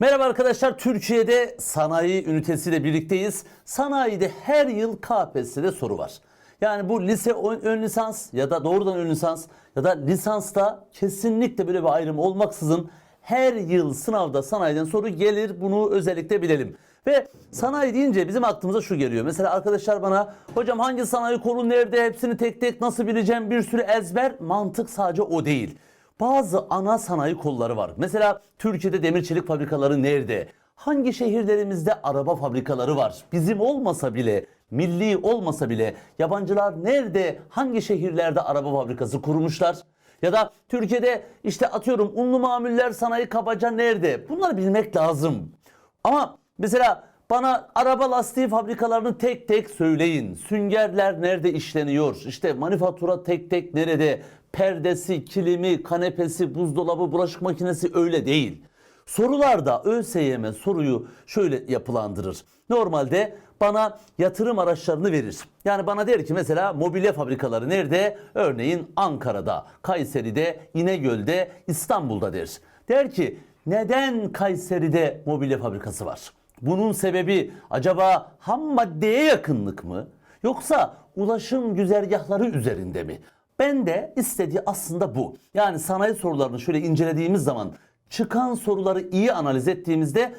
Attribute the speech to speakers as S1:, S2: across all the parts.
S1: Merhaba arkadaşlar, Türkiye'de sanayi ünitesiyle birlikteyiz. Sanayide her yıl KPSS'de soru var. Yani bu lise ön, lisans ya da doğrudan ön lisans ya da lisansta kesinlikle böyle bir ayrım olmaksızın her yıl sınavda sanayiden soru gelir. Bunu özellikle bilelim. Ve sanayi deyince bizim aklımıza şu geliyor. Mesela arkadaşlar bana hocam hangi sanayi kolu nerede hepsini tek tek nasıl bileceğim bir sürü ezber mantık sadece o değil. Bazı ana sanayi kolları var. Mesela Türkiye'de demir çelik fabrikaları nerede? Hangi şehirlerimizde araba fabrikaları var? Bizim olmasa bile, milli olmasa bile yabancılar nerede, hangi şehirlerde araba fabrikası kurmuşlar? Ya da Türkiye'de işte atıyorum unlu mamuller sanayi kabaca nerede? Bunları bilmek lazım. Ama mesela bana araba lastiği fabrikalarını tek tek söyleyin. Süngerler nerede işleniyor? İşte manifatura tek tek nerede? Perdesi, kilimi, kanepesi, buzdolabı, bulaşık makinesi öyle değil. Sorularda ÖSYM soruyu şöyle yapılandırır. Normalde bana yatırım araçlarını verir. Yani bana der ki mesela mobilya fabrikaları nerede? Örneğin Ankara'da, Kayseri'de, İnegöl'de, İstanbul'da der. Der ki neden Kayseri'de mobilya fabrikası var? Bunun sebebi acaba ham maddeye yakınlık mı? Yoksa ulaşım güzergahları üzerinde mi? Ben de istediği aslında bu. Yani sanayi sorularını şöyle incelediğimiz zaman çıkan soruları iyi analiz ettiğimizde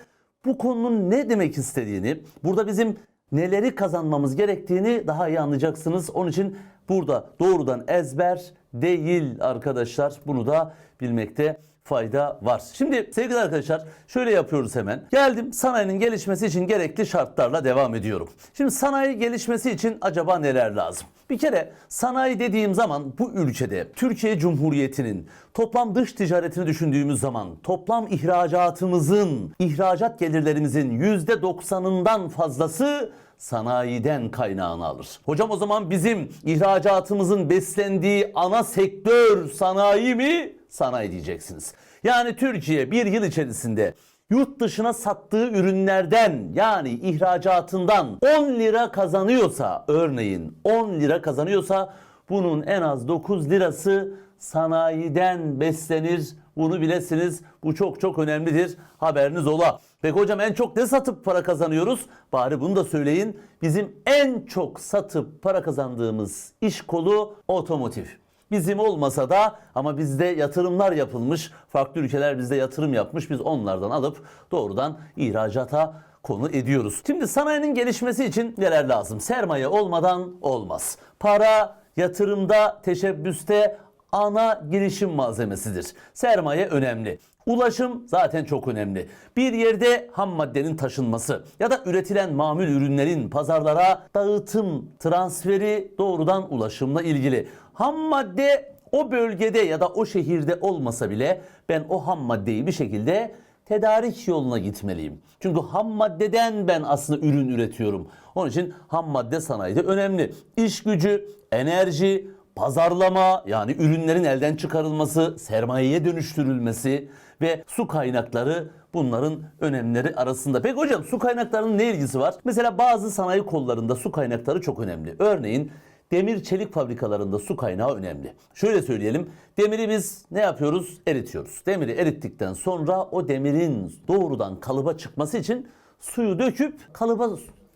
S1: bu konunun ne demek istediğini, burada bizim neleri kazanmamız gerektiğini daha iyi anlayacaksınız. Onun için burada doğrudan ezber değil arkadaşlar. Bunu da bilmekte fayda var. Şimdi sevgili arkadaşlar şöyle yapıyoruz hemen. Geldim sanayinin gelişmesi için gerekli şartlarla devam ediyorum. Şimdi sanayi gelişmesi için acaba neler lazım? Bir kere sanayi dediğim zaman bu ülkede Türkiye Cumhuriyeti'nin toplam dış ticaretini düşündüğümüz zaman toplam ihracatımızın, ihracat gelirlerimizin %90'ından fazlası sanayiden kaynağını alır. Hocam o zaman bizim ihracatımızın beslendiği ana sektör sanayi mi? Sanayi diyeceksiniz. Yani Türkiye bir yıl içerisinde yurt dışına sattığı ürünlerden yani ihracatından 10 lira kazanıyorsa örneğin 10 lira kazanıyorsa bunun en az 9 lirası sanayiden beslenir. Bunu bilesiniz. Bu çok çok önemlidir. Haberiniz ola. Peki hocam en çok ne satıp para kazanıyoruz? Bari bunu da söyleyin. Bizim en çok satıp para kazandığımız iş kolu otomotiv. Bizim olmasa da ama bizde yatırımlar yapılmış. Farklı ülkeler bizde yatırım yapmış. Biz onlardan alıp doğrudan ihracata konu ediyoruz. Şimdi sanayinin gelişmesi için neler lazım? Sermaye olmadan olmaz. Para yatırımda, teşebbüste ana girişim malzemesidir. Sermaye önemli. Ulaşım zaten çok önemli. Bir yerde ham maddenin taşınması ya da üretilen mamul ürünlerin pazarlara dağıtım, transferi doğrudan ulaşımla ilgili. Ham madde o bölgede ya da o şehirde olmasa bile ben o ham maddeyi bir şekilde tedarik yoluna gitmeliyim. Çünkü ham maddeden ben aslında ürün üretiyorum. Onun için ham madde sanayide önemli. İş gücü, enerji, pazarlama yani ürünlerin elden çıkarılması, sermayeye dönüştürülmesi ve su kaynakları bunların önemleri arasında. Peki hocam su kaynaklarının ne ilgisi var? Mesela bazı sanayi kollarında su kaynakları çok önemli. Örneğin demir çelik fabrikalarında su kaynağı önemli. Şöyle söyleyelim. Demiri biz ne yapıyoruz? Eritiyoruz. Demiri erittikten sonra o demirin doğrudan kalıba çıkması için suyu döküp kalıba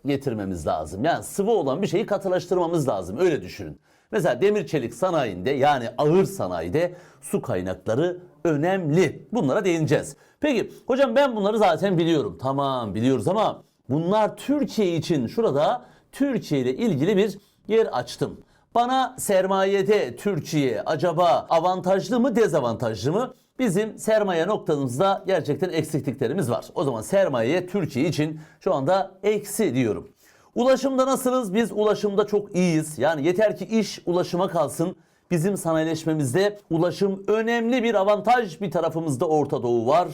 S1: getirmemiz lazım. Yani sıvı olan bir şeyi katılaştırmamız lazım. Öyle düşünün. Mesela demir çelik sanayinde yani ağır sanayide su kaynakları önemli. Bunlara değineceğiz. Peki hocam ben bunları zaten biliyorum. Tamam biliyoruz ama bunlar Türkiye için şurada Türkiye ile ilgili bir yer açtım. Bana sermayede Türkiye acaba avantajlı mı dezavantajlı mı? Bizim sermaye noktamızda gerçekten eksikliklerimiz var. O zaman sermayeye Türkiye için şu anda eksi diyorum. Ulaşımda nasılız? Biz ulaşımda çok iyiyiz. Yani yeter ki iş ulaşıma kalsın. Bizim sanayileşmemizde ulaşım önemli bir avantaj. Bir tarafımızda Orta Doğu var.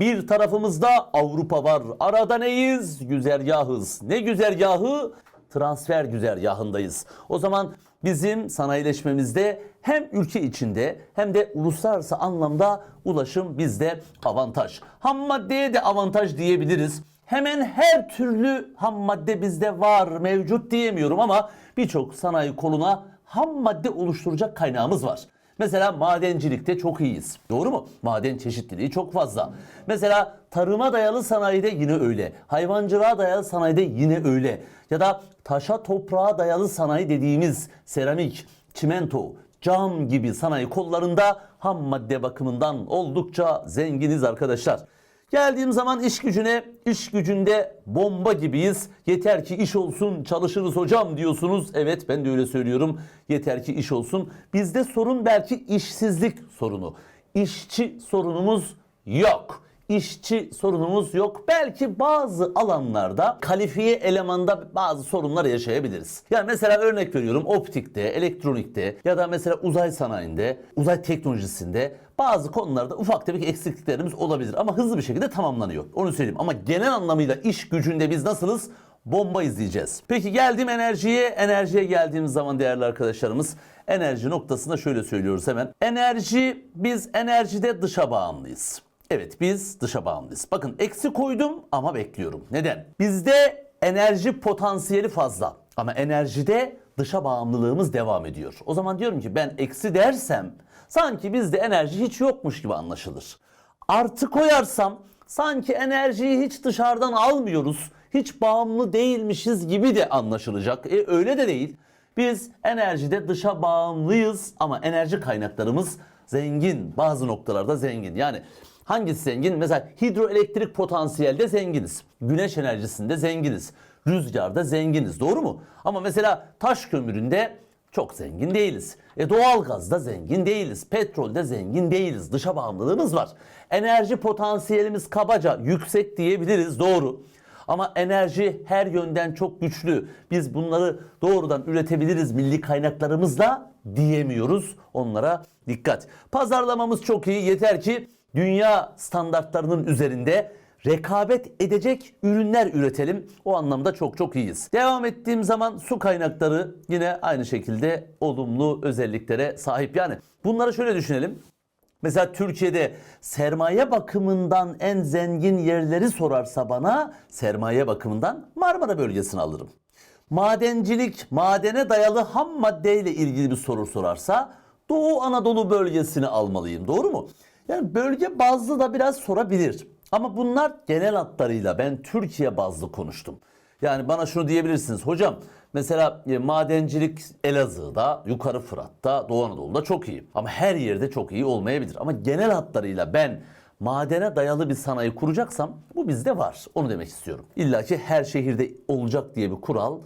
S1: Bir tarafımızda Avrupa var. Arada neyiz? Güzergahız. Ne güzergahı? Transfer güzergahındayız. O zaman bizim sanayileşmemizde hem ülke içinde hem de uluslararası anlamda ulaşım bizde avantaj. Ham maddeye de avantaj diyebiliriz. Hemen her türlü ham madde bizde var, mevcut diyemiyorum ama birçok sanayi koluna ham madde oluşturacak kaynağımız var. Mesela madencilikte çok iyiyiz. Doğru mu? Maden çeşitliliği çok fazla. Mesela tarıma dayalı sanayide yine öyle. Hayvancılığa dayalı sanayide yine öyle. Ya da taşa toprağa dayalı sanayi dediğimiz seramik, çimento, cam gibi sanayi kollarında ham madde bakımından oldukça zenginiz arkadaşlar. Geldiğim zaman iş gücüne, iş gücünde bomba gibiyiz. Yeter ki iş olsun, çalışırız hocam diyorsunuz. Evet ben de öyle söylüyorum. Yeter ki iş olsun. Bizde sorun belki işsizlik sorunu. İşçi sorunumuz yok. İşçi sorunumuz yok. Belki bazı alanlarda kalifiye elemanda bazı sorunlar yaşayabiliriz. Yani mesela örnek veriyorum optikte, elektronikte ya da mesela uzay sanayinde, uzay teknolojisinde bazı konularda ufak tefek eksikliklerimiz olabilir ama hızlı bir şekilde tamamlanıyor. Onu söyleyeyim ama genel anlamıyla iş gücünde biz nasılız? Bomba izleyeceğiz. Peki geldim enerjiye. Enerjiye geldiğimiz zaman değerli arkadaşlarımız enerji noktasında şöyle söylüyoruz hemen. Enerji biz enerjide dışa bağımlıyız. Evet biz dışa bağımlıyız. Bakın eksi koydum ama bekliyorum. Neden? Bizde enerji potansiyeli fazla ama enerjide dışa bağımlılığımız devam ediyor. O zaman diyorum ki ben eksi dersem sanki bizde enerji hiç yokmuş gibi anlaşılır. Artı koyarsam sanki enerjiyi hiç dışarıdan almıyoruz, hiç bağımlı değilmişiz gibi de anlaşılacak. E öyle de değil. Biz enerjide dışa bağımlıyız ama enerji kaynaklarımız zengin. Bazı noktalarda zengin. Yani hangisi zengin? Mesela hidroelektrik potansiyelde zenginiz. Güneş enerjisinde zenginiz. Rüzgarda zenginiz. Doğru mu? Ama mesela taş kömüründe çok zengin değiliz. E doğalgazda zengin değiliz. Petrolde zengin değiliz. Dışa bağımlılığımız var. Enerji potansiyelimiz kabaca yüksek diyebiliriz. Doğru. Ama enerji her yönden çok güçlü. Biz bunları doğrudan üretebiliriz milli kaynaklarımızla diyemiyoruz. Onlara dikkat. Pazarlamamız çok iyi. Yeter ki dünya standartlarının üzerinde rekabet edecek ürünler üretelim. O anlamda çok çok iyiyiz. Devam ettiğim zaman su kaynakları yine aynı şekilde olumlu özelliklere sahip. Yani bunları şöyle düşünelim. Mesela Türkiye'de sermaye bakımından en zengin yerleri sorarsa bana sermaye bakımından Marmara bölgesini alırım. Madencilik, madene dayalı ham maddeyle ilgili bir soru sorarsa Doğu Anadolu bölgesini almalıyım. Doğru mu? Yani bölge bazlı da biraz sorabilir. Ama bunlar genel hatlarıyla ben Türkiye bazlı konuştum. Yani bana şunu diyebilirsiniz. Hocam mesela e, madencilik Elazığ'da, Yukarı Fırat'ta, Doğu Anadolu'da çok iyi. Ama her yerde çok iyi olmayabilir. Ama genel hatlarıyla ben madene dayalı bir sanayi kuracaksam bu bizde var. Onu demek istiyorum. İlla ki her şehirde olacak diye bir kural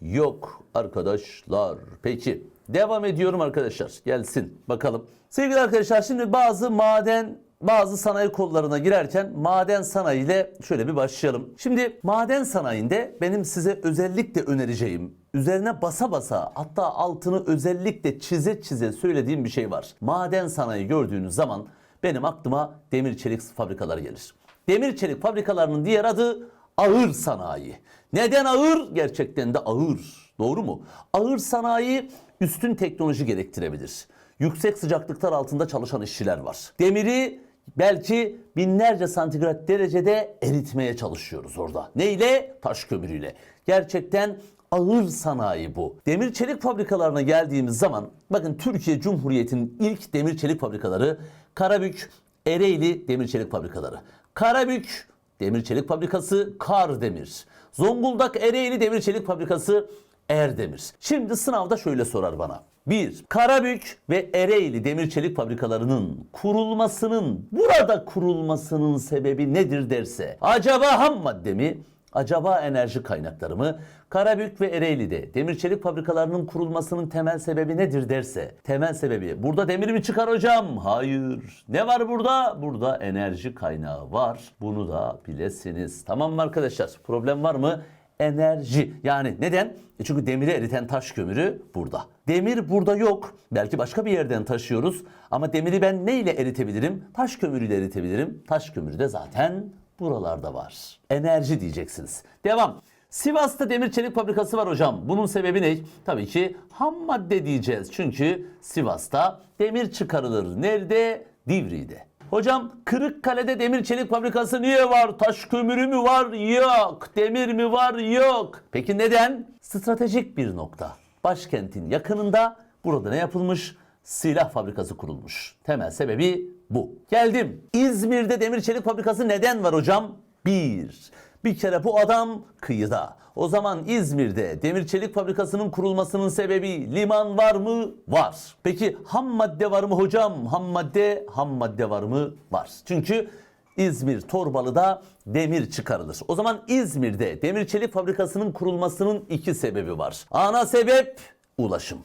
S1: yok arkadaşlar. Peki devam ediyorum arkadaşlar. Gelsin bakalım. Sevgili arkadaşlar şimdi bazı maden bazı sanayi kollarına girerken maden sanayi ile şöyle bir başlayalım. Şimdi maden sanayinde benim size özellikle önereceğim, üzerine basa basa hatta altını özellikle çize çize söylediğim bir şey var. Maden sanayi gördüğünüz zaman benim aklıma demir çelik fabrikaları gelir. Demir çelik fabrikalarının diğer adı ağır sanayi. Neden ağır? Gerçekten de ağır. Doğru mu? Ağır sanayi üstün teknoloji gerektirebilir. Yüksek sıcaklıklar altında çalışan işçiler var. Demiri belki binlerce santigrat derecede eritmeye çalışıyoruz orada. Neyle? Taş kömürüyle. Gerçekten ağır sanayi bu. Demir çelik fabrikalarına geldiğimiz zaman bakın Türkiye Cumhuriyeti'nin ilk demir çelik fabrikaları Karabük, Ereğli demir çelik fabrikaları. Karabük demir çelik fabrikası Kardemir. Zonguldak Ereğli demir çelik fabrikası Erdemir. Şimdi sınavda şöyle sorar bana. 1. Karabük ve Ereğli demir çelik fabrikalarının kurulmasının, burada kurulmasının sebebi nedir derse, acaba ham madde mi, acaba enerji kaynakları mı? Karabük ve Ereğli'de demir çelik fabrikalarının kurulmasının temel sebebi nedir derse, temel sebebi burada demir mi çıkar hocam? Hayır. Ne var burada? Burada enerji kaynağı var. Bunu da bilesiniz. Tamam mı arkadaşlar? Problem var mı? Enerji. Yani neden? E çünkü demiri eriten taş kömürü burada. Demir burada yok. Belki başka bir yerden taşıyoruz. Ama demiri ben neyle eritebilirim? Taş kömürüyle eritebilirim. Taş kömürü de zaten buralarda var. Enerji diyeceksiniz. Devam. Sivas'ta demir çelik fabrikası var hocam. Bunun sebebi ne? Tabii ki ham madde diyeceğiz. Çünkü Sivas'ta demir çıkarılır. Nerede? Divri'de. Hocam Kırıkkale'de demir çelik fabrikası niye var? Taş kömürü mü var? Yok. Demir mi var? Yok. Peki neden? Stratejik bir nokta. Başkentin yakınında burada ne yapılmış? silah fabrikası kurulmuş. Temel sebebi bu. Geldim. İzmir'de demir çelik fabrikası neden var hocam? Bir. Bir kere bu adam kıyıda. O zaman İzmir'de demir çelik fabrikasının kurulmasının sebebi liman var mı? Var. Peki ham madde var mı hocam? Ham madde, ham madde var mı? Var. Çünkü İzmir Torbalı'da demir çıkarılır. O zaman İzmir'de demir çelik fabrikasının kurulmasının iki sebebi var. Ana sebep ulaşım.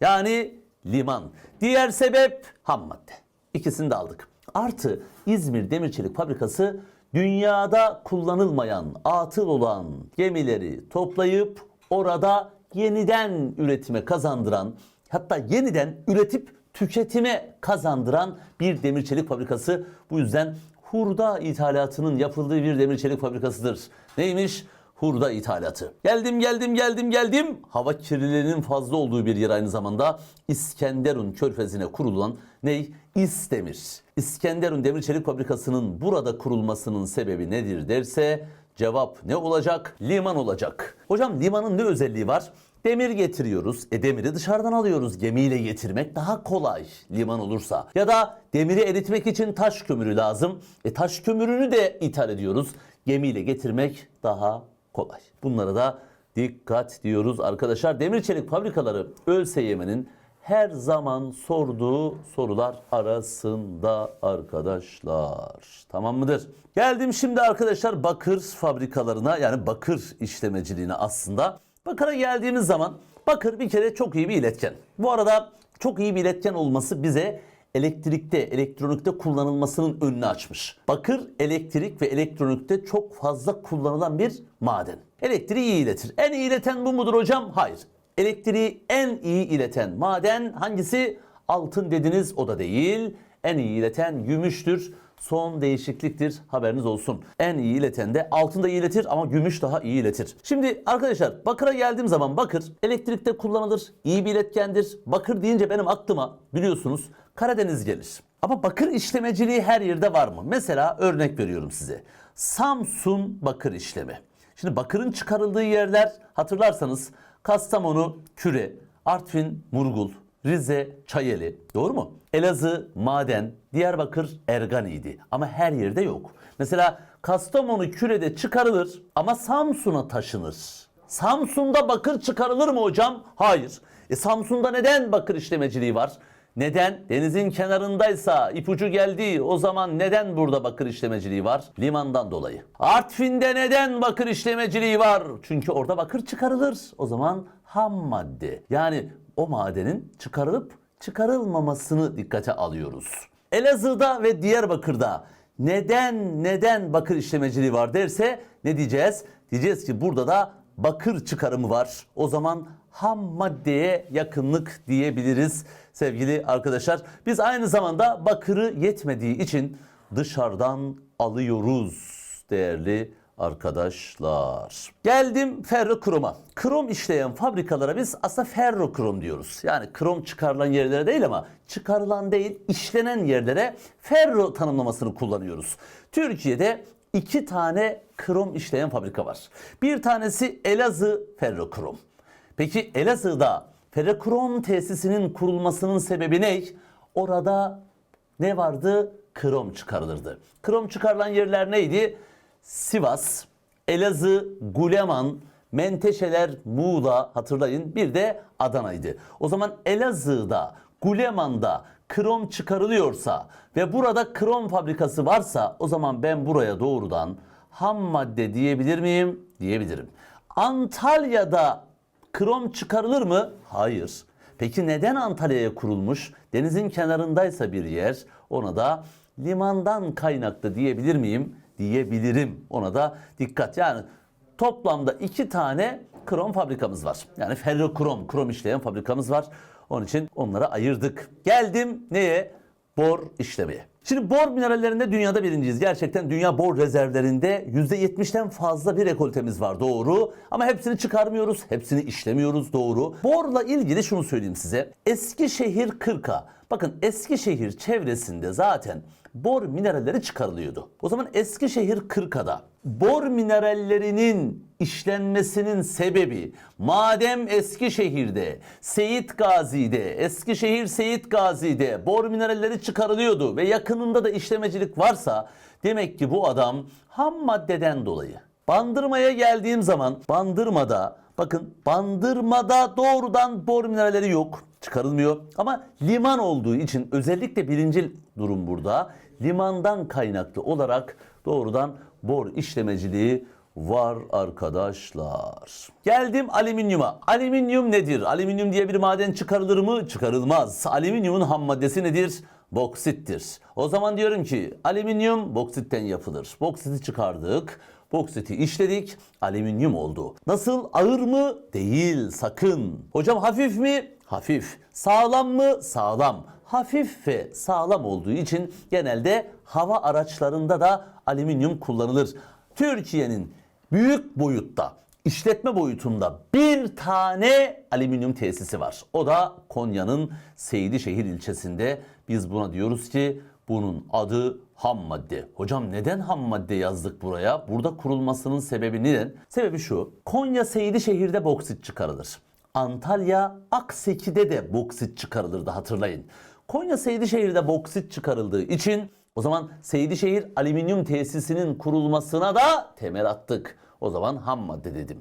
S1: Yani liman. Diğer sebep ham madde. İkisini de aldık. Artı İzmir Demir Çelik Fabrikası dünyada kullanılmayan, atıl olan gemileri toplayıp orada yeniden üretime kazandıran, hatta yeniden üretip tüketime kazandıran bir demir çelik fabrikası. Bu yüzden hurda ithalatının yapıldığı bir demir çelik fabrikasıdır. Neymiş? hurda ithalatı. Geldim geldim geldim geldim. Hava kirliliğinin fazla olduğu bir yer aynı zamanda İskenderun körfezine kurulan ney? İsdemir. İskenderun Demir Çelik Fabrikası'nın burada kurulmasının sebebi nedir derse cevap ne olacak? Liman olacak. Hocam limanın ne özelliği var? Demir getiriyoruz. E demiri dışarıdan alıyoruz. Gemiyle getirmek daha kolay liman olursa. Ya da demiri eritmek için taş kömürü lazım. E taş kömürünü de ithal ediyoruz. Gemiyle getirmek daha kolay. Bunlara da dikkat diyoruz arkadaşlar. Demir çelik fabrikaları ÖSYM'nin her zaman sorduğu sorular arasında arkadaşlar. Tamam mıdır? Geldim şimdi arkadaşlar bakır fabrikalarına yani bakır işlemeciliğine aslında. Bakıra geldiğimiz zaman bakır bir kere çok iyi bir iletken. Bu arada çok iyi bir iletken olması bize elektrikte, elektronikte kullanılmasının önünü açmış. Bakır, elektrik ve elektronikte çok fazla kullanılan bir maden. Elektriği iyi iletir. En iyi ileten bu mudur hocam? Hayır. Elektriği en iyi ileten maden hangisi? Altın dediniz o da değil. En iyi ileten gümüştür. Son değişikliktir haberiniz olsun. En iyi ileten de altın da iyi iletir ama gümüş daha iyi iletir. Şimdi arkadaşlar bakıra geldiğim zaman bakır elektrikte kullanılır. iyi bir iletkendir. Bakır deyince benim aklıma biliyorsunuz Karadeniz gelir. Ama bakır işlemeciliği her yerde var mı? Mesela örnek veriyorum size. Samsun bakır işlemi. Şimdi bakırın çıkarıldığı yerler hatırlarsanız Kastamonu, Küre, Artvin, Murgul, Rize, Çayeli. Doğru mu? Elazığ, Maden, Diyarbakır, Ergani'ydi. Ama her yerde yok. Mesela Kastamonu, Küre'de çıkarılır ama Samsun'a taşınır. Samsun'da bakır çıkarılır mı hocam? Hayır. E Samsun'da neden bakır işlemeciliği var? Neden? Denizin kenarındaysa ipucu geldi. O zaman neden burada bakır işlemeciliği var? Limandan dolayı. Artvin'de neden bakır işlemeciliği var? Çünkü orada bakır çıkarılır. O zaman ham madde. Yani o madenin çıkarılıp çıkarılmamasını dikkate alıyoruz. Elazığ'da ve Diyarbakır'da neden neden bakır işlemeciliği var derse ne diyeceğiz? Diyeceğiz ki burada da bakır çıkarımı var. O zaman ham maddeye yakınlık diyebiliriz sevgili arkadaşlar. Biz aynı zamanda bakırı yetmediği için dışarıdan alıyoruz değerli arkadaşlar. Geldim ferrokroma. Krom işleyen fabrikalara biz aslında ferrokrom diyoruz. Yani krom çıkarılan yerlere değil ama çıkarılan değil işlenen yerlere ferro tanımlamasını kullanıyoruz. Türkiye'de iki tane krom işleyen fabrika var. Bir tanesi Elazığ Ferrokrom. Peki Elazığ'da ferrokrom tesisinin kurulmasının sebebi ne? Orada ne vardı? Krom çıkarılırdı. Krom çıkarılan yerler neydi? Sivas, Elazığ, Guleman, Menteşeler, Muğla hatırlayın bir de Adana'ydı. O zaman Elazığ'da, Guleman'da krom çıkarılıyorsa ve burada krom fabrikası varsa o zaman ben buraya doğrudan ham madde diyebilir miyim? Diyebilirim. Antalya'da krom çıkarılır mı? Hayır. Peki neden Antalya'ya kurulmuş? Denizin kenarındaysa bir yer ona da limandan kaynaklı diyebilir miyim? Diyebilirim. Ona da dikkat. Yani toplamda iki tane krom fabrikamız var. Yani ferrokrom, krom işleyen fabrikamız var. Onun için onlara ayırdık. Geldim neye? Bor işlemeye. Şimdi bor minerallerinde dünyada birinciyiz. Gerçekten dünya bor rezervlerinde %70'ten fazla bir rekoltemiz var doğru. Ama hepsini çıkarmıyoruz, hepsini işlemiyoruz doğru. Borla ilgili şunu söyleyeyim size. Eskişehir 40'a Bakın Eskişehir çevresinde zaten bor mineralleri çıkarılıyordu. O zaman Eskişehir Kırka'da bor minerallerinin işlenmesinin sebebi madem Eskişehir'de, Seyit Gazi'de, Eskişehir Seyit Gazi'de bor mineralleri çıkarılıyordu ve yakınında da işlemecilik varsa demek ki bu adam ham maddeden dolayı. Bandırmaya geldiğim zaman Bandırma'da bakın Bandırma'da doğrudan bor mineralleri yok çıkarılmıyor ama liman olduğu için özellikle birinci durum burada limandan kaynaklı olarak doğrudan bor işlemeciliği var arkadaşlar. Geldim alüminyuma. Alüminyum nedir? Alüminyum diye bir maden çıkarılır mı? Çıkarılmaz. Alüminyumun ham maddesi nedir? Boksittir. O zaman diyorum ki alüminyum boksitten yapılır. Boksiti çıkardık. Boksiti işledik. Alüminyum oldu. Nasıl? Ağır mı? Değil. Sakın. Hocam hafif mi? Hafif. Sağlam mı? Sağlam. Hafif ve sağlam olduğu için genelde hava araçlarında da alüminyum kullanılır. Türkiye'nin büyük boyutta, işletme boyutunda bir tane alüminyum tesisi var. O da Konya'nın Seydişehir ilçesinde. Biz buna diyoruz ki bunun adı ham madde. Hocam neden ham madde yazdık buraya? Burada kurulmasının sebebi neden? Sebebi şu. Konya Seydişehir'de boksit çıkarılır. Antalya Akseki'de de boksit çıkarılırdı hatırlayın. Konya Seydişehir'de boksit çıkarıldığı için o zaman Seydişehir alüminyum tesisinin kurulmasına da temel attık. O zaman ham madde dedim.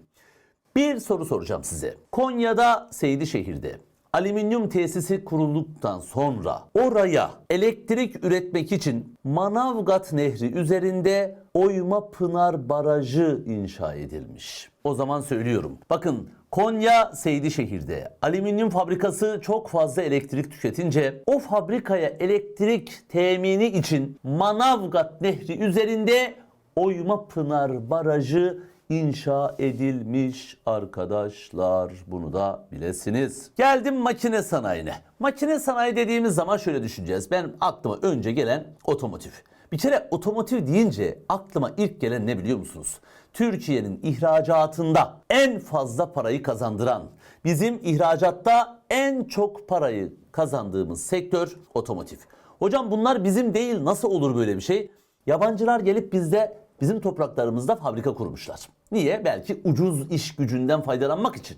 S1: Bir soru soracağım size. Konya'da Seydişehir'de alüminyum tesisi kurulduktan sonra oraya elektrik üretmek için Manavgat Nehri üzerinde Oyma Pınar Barajı inşa edilmiş. O zaman söylüyorum. Bakın Konya Seydişehir'de alüminyum fabrikası çok fazla elektrik tüketince o fabrikaya elektrik temini için Manavgat Nehri üzerinde Oyma Pınar Barajı inşa edilmiş arkadaşlar. Bunu da bilesiniz. Geldim makine sanayine. Makine sanayi dediğimiz zaman şöyle düşüneceğiz. Ben aklıma önce gelen otomotiv. Bir kere otomotiv deyince aklıma ilk gelen ne biliyor musunuz? Türkiye'nin ihracatında en fazla parayı kazandıran, bizim ihracatta en çok parayı kazandığımız sektör otomotiv. Hocam bunlar bizim değil nasıl olur böyle bir şey? Yabancılar gelip bizde bizim topraklarımızda fabrika kurmuşlar. Niye? Belki ucuz iş gücünden faydalanmak için.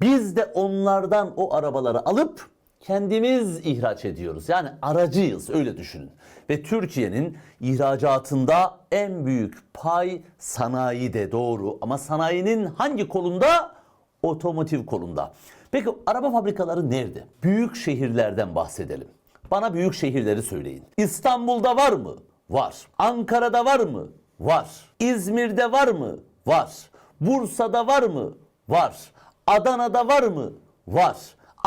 S1: Biz de onlardan o arabaları alıp kendimiz ihraç ediyoruz. Yani aracıyız öyle düşünün. Ve Türkiye'nin ihracatında en büyük pay sanayide doğru. Ama sanayinin hangi kolunda? Otomotiv kolunda. Peki araba fabrikaları nerede? Büyük şehirlerden bahsedelim. Bana büyük şehirleri söyleyin. İstanbul'da var mı? Var. Ankara'da var mı? Var. İzmir'de var mı? Var. Bursa'da var mı? Var. Adana'da var mı? Var.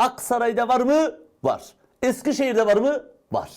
S1: Aksaray'da var mı? Var. Eskişehir'de var mı? Var.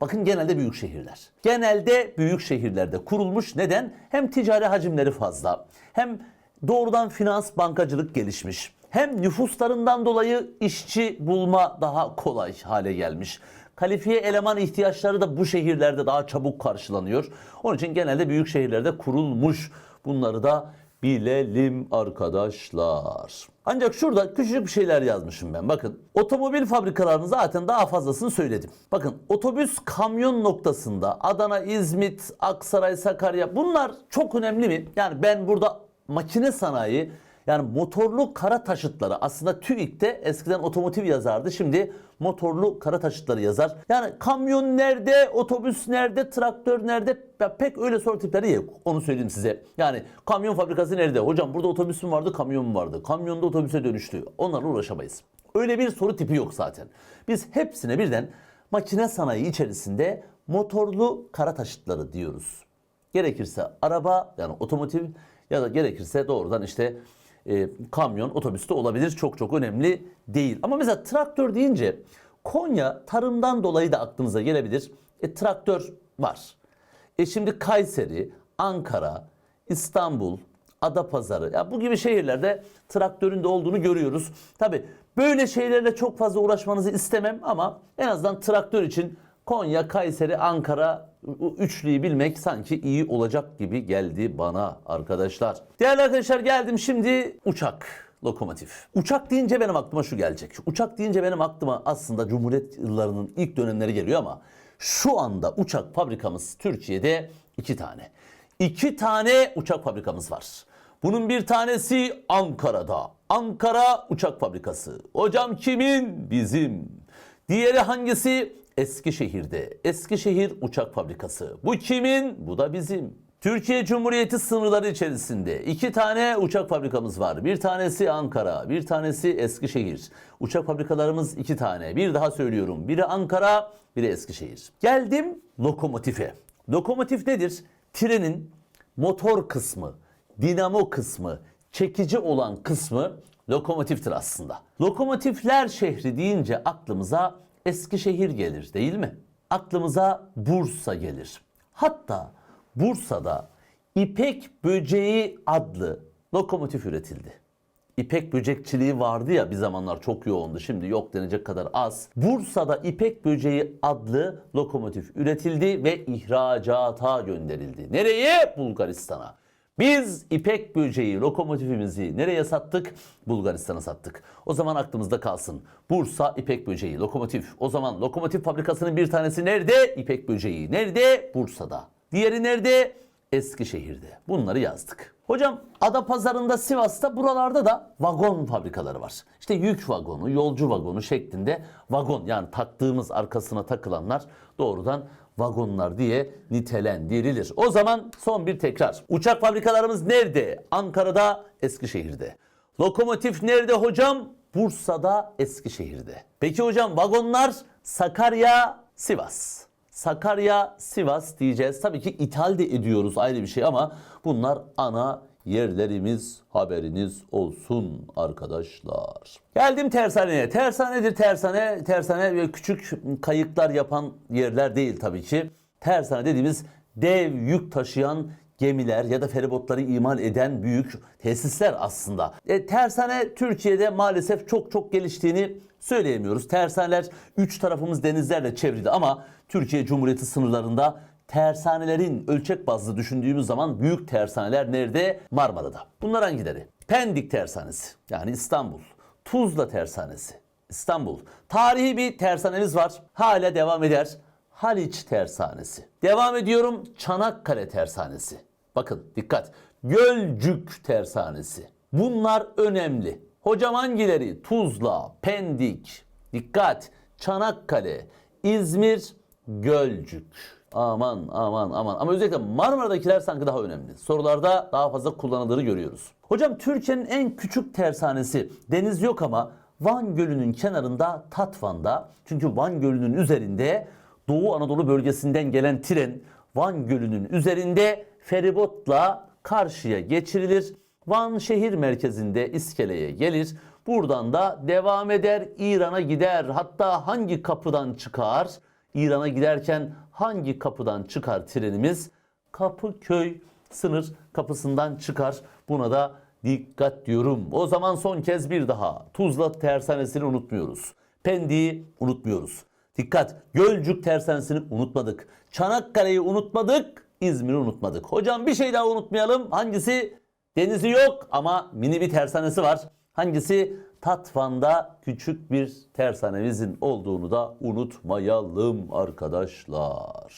S1: Bakın genelde büyük şehirler. Genelde büyük şehirlerde kurulmuş. Neden? Hem ticari hacimleri fazla, hem doğrudan finans bankacılık gelişmiş. Hem nüfuslarından dolayı işçi bulma daha kolay hale gelmiş. Kalifiye eleman ihtiyaçları da bu şehirlerde daha çabuk karşılanıyor. Onun için genelde büyük şehirlerde kurulmuş. Bunları da bilelim arkadaşlar. Ancak şurada küçücük bir şeyler yazmışım ben. Bakın otomobil fabrikalarını zaten daha fazlasını söyledim. Bakın otobüs kamyon noktasında Adana, İzmit, Aksaray, Sakarya bunlar çok önemli mi? Yani ben burada makine sanayi yani motorlu kara taşıtları aslında TÜİK'te eskiden otomotiv yazardı. Şimdi motorlu kara taşıtları yazar. Yani kamyon nerede, otobüs nerede, traktör nerede? Ya pek öyle soru tipleri yok. Onu söyleyeyim size. Yani kamyon fabrikası nerede? Hocam burada otobüsüm vardı, kamyon vardı. Kamyonda otobüse dönüştü. Onlarla uğraşamayız. Öyle bir soru tipi yok zaten. Biz hepsine birden makine sanayi içerisinde motorlu kara taşıtları diyoruz. Gerekirse araba yani otomotiv ya da gerekirse doğrudan işte e, kamyon, otobüste olabilir. Çok çok önemli değil. Ama mesela traktör deyince Konya tarımdan dolayı da aklınıza gelebilir. E, traktör var. E şimdi Kayseri, Ankara, İstanbul, Adapazarı ya bu gibi şehirlerde traktörün de olduğunu görüyoruz. Tabi böyle şeylerle çok fazla uğraşmanızı istemem ama en azından traktör için Konya, Kayseri, Ankara üçlüyü bilmek sanki iyi olacak gibi geldi bana arkadaşlar. Değerli arkadaşlar geldim şimdi uçak. lokomotif. Uçak deyince benim aklıma şu gelecek. Uçak deyince benim aklıma aslında Cumhuriyet yıllarının ilk dönemleri geliyor ama şu anda uçak fabrikamız Türkiye'de iki tane. İki tane uçak fabrikamız var. Bunun bir tanesi Ankara'da. Ankara Uçak Fabrikası. Hocam kimin? Bizim. Diğeri hangisi? Eskişehir'de. Eskişehir Uçak Fabrikası. Bu kimin? Bu da bizim. Türkiye Cumhuriyeti sınırları içerisinde iki tane uçak fabrikamız var. Bir tanesi Ankara, bir tanesi Eskişehir. Uçak fabrikalarımız iki tane. Bir daha söylüyorum. Biri Ankara, biri Eskişehir. Geldim lokomotife. Lokomotif nedir? Trenin motor kısmı, dinamo kısmı, çekici olan kısmı lokomotiftir aslında. Lokomotifler şehri deyince aklımıza Eskişehir gelir değil mi? Aklımıza Bursa gelir. Hatta Bursa'da İpek Böceği adlı lokomotif üretildi. İpek böcekçiliği vardı ya bir zamanlar çok yoğundu. Şimdi yok denecek kadar az. Bursa'da İpek Böceği adlı lokomotif üretildi ve ihracata gönderildi. Nereye? Bulgaristan'a. Biz İpek Böceği lokomotifimizi nereye sattık? Bulgaristan'a sattık. O zaman aklımızda kalsın. Bursa İpek Böceği lokomotif. O zaman lokomotif fabrikasının bir tanesi nerede? İpek Böceği. Nerede? Bursa'da. Diğeri nerede? Eskişehir'de. Bunları yazdık. Hocam Adapazarı'nda Sivas'ta buralarda da vagon fabrikaları var. İşte yük vagonu, yolcu vagonu şeklinde vagon yani taktığımız arkasına takılanlar doğrudan vagonlar diye nitelendirilir. O zaman son bir tekrar. Uçak fabrikalarımız nerede? Ankara'da, Eskişehir'de. Lokomotif nerede hocam? Bursa'da, Eskişehir'de. Peki hocam vagonlar Sakarya, Sivas. Sakarya, Sivas diyeceğiz. Tabii ki ithal de ediyoruz ayrı bir şey ama bunlar ana yerlerimiz haberiniz olsun arkadaşlar. Geldim tersaneye. Tersane nedir tersane? Tersane küçük kayıklar yapan yerler değil tabii ki. Tersane dediğimiz dev yük taşıyan gemiler ya da feribotları imal eden büyük tesisler aslında. E, tersane Türkiye'de maalesef çok çok geliştiğini söyleyemiyoruz. Tersaneler üç tarafımız denizlerle çevrili ama Türkiye Cumhuriyeti sınırlarında tersanelerin ölçek bazlı düşündüğümüz zaman büyük tersaneler nerede? Marmara'da. Bunlar hangileri? Pendik Tersanesi yani İstanbul. Tuzla Tersanesi İstanbul. Tarihi bir tersanemiz var. Hala devam eder. Haliç Tersanesi. Devam ediyorum Çanakkale Tersanesi. Bakın dikkat. Gölcük Tersanesi. Bunlar önemli. Hocam hangileri? Tuzla, Pendik, dikkat, Çanakkale, İzmir, Gölcük. Aman aman aman. Ama özellikle Marmara'dakiler sanki daha önemli. Sorularda daha fazla kullanıldığını görüyoruz. Hocam Türkiye'nin en küçük tersanesi. Deniz yok ama Van Gölü'nün kenarında Tatvan'da. Çünkü Van Gölü'nün üzerinde Doğu Anadolu bölgesinden gelen tren Van Gölü'nün üzerinde feribotla karşıya geçirilir. Van şehir merkezinde iskeleye gelir. Buradan da devam eder İran'a gider. Hatta hangi kapıdan çıkar? İran'a giderken hangi kapıdan çıkar trenimiz? Kapıköy sınır kapısından çıkar. Buna da dikkat diyorum. O zaman son kez bir daha Tuzla tersanesini unutmuyoruz. Pendik'i unutmuyoruz. Dikkat Gölcük tersanesini unutmadık. Çanakkale'yi unutmadık. İzmir'i unutmadık. Hocam bir şey daha unutmayalım. Hangisi? Denizi yok ama mini bir tersanesi var. Hangisi? Tatvan'da küçük bir tersanemizin olduğunu da unutmayalım arkadaşlar.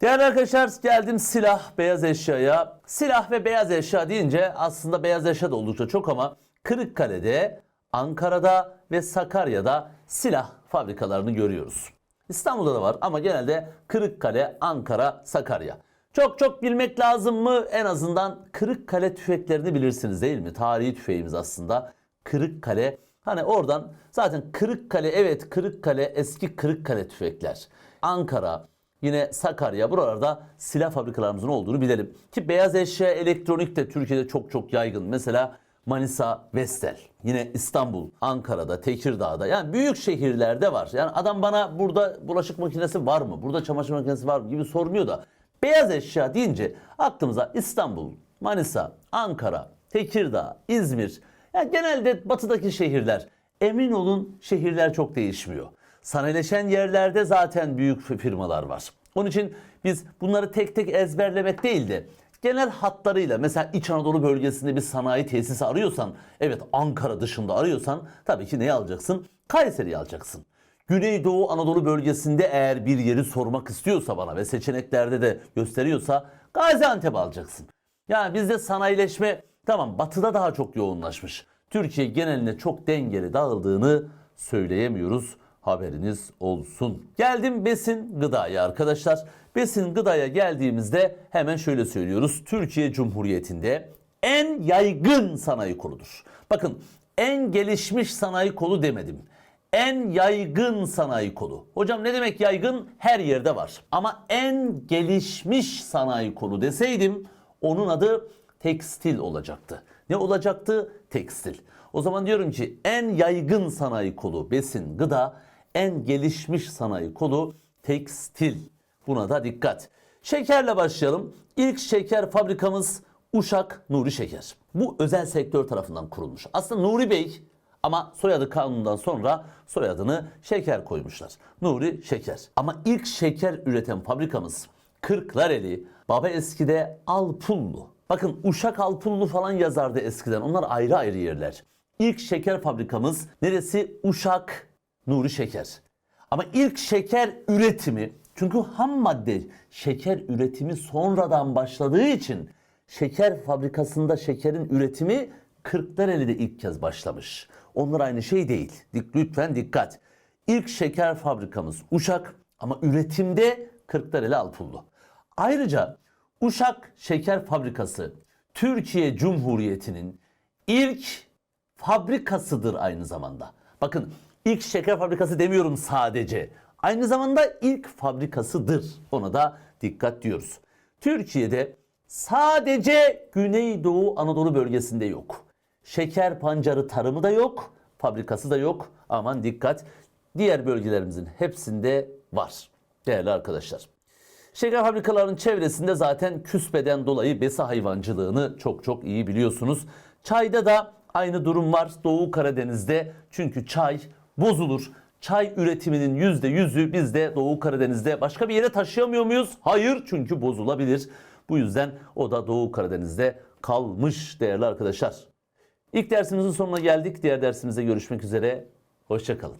S1: Değerli arkadaşlar geldim silah beyaz eşyaya. Silah ve beyaz eşya deyince aslında beyaz eşya da oldukça çok ama Kırıkkale'de, Ankara'da ve Sakarya'da silah fabrikalarını görüyoruz. İstanbul'da da var ama genelde Kırıkkale, Ankara, Sakarya. Çok çok bilmek lazım mı? En azından Kırıkkale tüfeklerini bilirsiniz değil mi? Tarihi tüfeğimiz aslında Kırıkkale. Hani oradan zaten Kırıkkale evet Kırıkkale eski Kırıkkale tüfekler. Ankara, yine Sakarya buralarda silah fabrikalarımızın olduğunu bilelim. Ki beyaz eşya elektronik de Türkiye'de çok çok yaygın. Mesela Manisa, Vestel, yine İstanbul, Ankara'da, Tekirdağ'da yani büyük şehirlerde var. Yani adam bana burada bulaşık makinesi var mı? Burada çamaşır makinesi var mı gibi sormuyor da beyaz eşya deyince aklımıza İstanbul, Manisa, Ankara, Tekirdağ, İzmir yani genelde batıdaki şehirler emin olun şehirler çok değişmiyor. Sanayileşen yerlerde zaten büyük firmalar var. Onun için biz bunları tek tek ezberlemek değil de genel hatlarıyla mesela İç Anadolu bölgesinde bir sanayi tesisi arıyorsan, evet Ankara dışında arıyorsan tabii ki neyi alacaksın? Kayseri'yi alacaksın. Güneydoğu Anadolu bölgesinde eğer bir yeri sormak istiyorsa bana ve seçeneklerde de gösteriyorsa Gaziantep alacaksın. Yani bizde sanayileşme tamam batıda daha çok yoğunlaşmış. Türkiye geneline çok dengeli dağıldığını söyleyemiyoruz. Haberiniz olsun. Geldim besin gıdaya arkadaşlar. Besin gıdaya geldiğimizde hemen şöyle söylüyoruz. Türkiye Cumhuriyeti'nde en yaygın sanayi koludur. Bakın en gelişmiş sanayi kolu demedim. En yaygın sanayi kolu. Hocam ne demek yaygın? Her yerde var. Ama en gelişmiş sanayi kolu deseydim onun adı tekstil olacaktı. Ne olacaktı? Tekstil. O zaman diyorum ki en yaygın sanayi kolu besin, gıda, en gelişmiş sanayi kolu tekstil. Buna da dikkat. Şekerle başlayalım. İlk şeker fabrikamız Uşak Nuri Şeker. Bu özel sektör tarafından kurulmuş. Aslında Nuri Bey ama soyadı kanundan sonra soyadını şeker koymuşlar. Nuri Şeker. Ama ilk şeker üreten fabrikamız Kırklareli, Baba eskide Alpullu. Bakın Uşak Alpullu falan yazardı eskiden. Onlar ayrı ayrı yerler. İlk şeker fabrikamız neresi? Uşak Nuri Şeker. Ama ilk şeker üretimi çünkü ham madde şeker üretimi sonradan başladığı için şeker fabrikasında şekerin üretimi Kırklareli'de ilk kez başlamış. Onlar aynı şey değil. Lütfen dikkat. İlk şeker fabrikamız Uşak ama üretimde Kırklareli Alpullu. Ayrıca Uşak Şeker Fabrikası Türkiye Cumhuriyeti'nin ilk fabrikasıdır aynı zamanda. Bakın ilk şeker fabrikası demiyorum sadece. Aynı zamanda ilk fabrikasıdır. Ona da dikkat diyoruz. Türkiye'de sadece Güneydoğu Anadolu bölgesinde yok. Şeker pancarı tarımı da yok, fabrikası da yok. Aman dikkat. Diğer bölgelerimizin hepsinde var. Değerli arkadaşlar. Şeker fabrikalarının çevresinde zaten küspeden dolayı besi hayvancılığını çok çok iyi biliyorsunuz. Çayda da aynı durum var Doğu Karadeniz'de. Çünkü çay bozulur. Çay üretiminin %100'ü bizde Doğu Karadeniz'de. Başka bir yere taşıyamıyor muyuz? Hayır çünkü bozulabilir. Bu yüzden o da Doğu Karadeniz'de kalmış değerli arkadaşlar. İlk dersimizin sonuna geldik. Diğer dersimizde görüşmek üzere. Hoşçakalın.